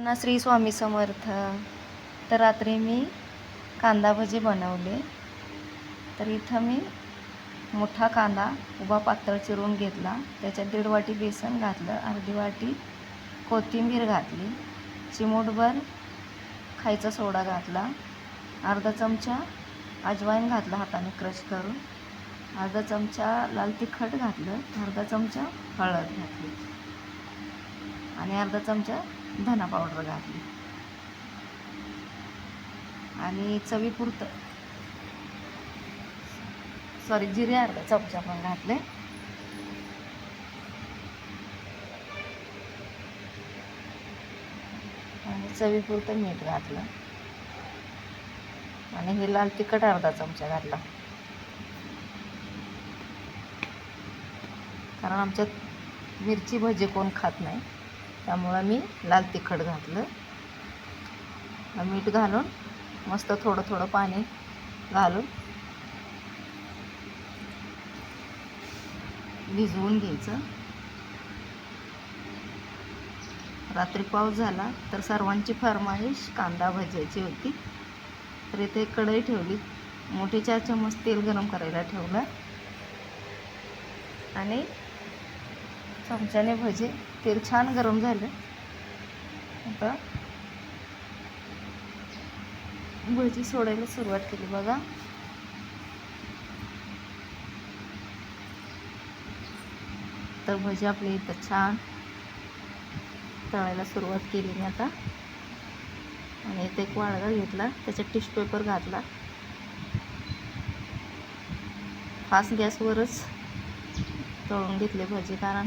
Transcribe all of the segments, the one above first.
पुन्हा श्री स्वामी समर्थ. तर रात्री मी कांदा भजी बनवले. तर इथं मी मोठा कांदा उभा पातळ चिरून घेतला. त्याच्यात दीड वाटी बेसन घातलं अर्धी वाटी कोथिंबीर घातली चिमूटभर खायचा सोडा घातला अर्धा चमचा अजवाईन घातला हाताने क्रश करून अर्धा चमचा लाल तिखट घातलं अर्धा चमचा हळद घातली. आणि अर्धा चमचा धना पावडर घातली. आणि चवीपुरतं सॉरी जिरे अर्धा चमचा पण घातले. आणि चवीपुरतं मीठ घातलं. आणि हे लाल तिखट अर्धा चमचा घातला. कारण आमच्यात मिरची भजी कोण खात नाही. त्यामुळं मी लाल तिखट घातलं. मीठ घालून मस्त थोडं थोडं पाणी घालून भिजवून घ्यायचं. रात्री पाऊस झाला तर सर्वांची फरमाईश कांदा भाजायची होती. तर इथे कढई ठेवली. मोठे चार चम्मच तेल गरम करायला ठेवलं. आणि चमच्याने भजे तेल छान गरम झालं आता भजी सोडायला सुरुवात केली बघा. तर भजी आपली इथं छान तळायला सुरुवात केली मी आता. आणि इथं एक वाळगा घेतला त्याच्यात टिश्यू पेपर घातला. फास्ट गॅसवरच तळून घेतले भजी कारण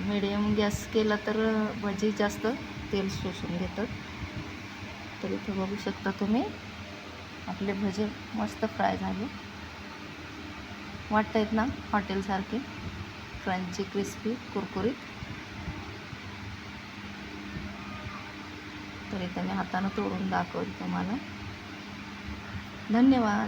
मिडियम गॅस केला तर भजी जास्त तेल शोषून घेतात. तर इथं बघू शकता तुम्ही. आपले भजे मस्त फ्राय झाले. वाटत आहेत ना हॉटेलसारखे क्रंची क्रिस्पी कुरकुरीत. तर इथं मी हातानं तोडून दाखवते तुम्हाला. धन्यवाद.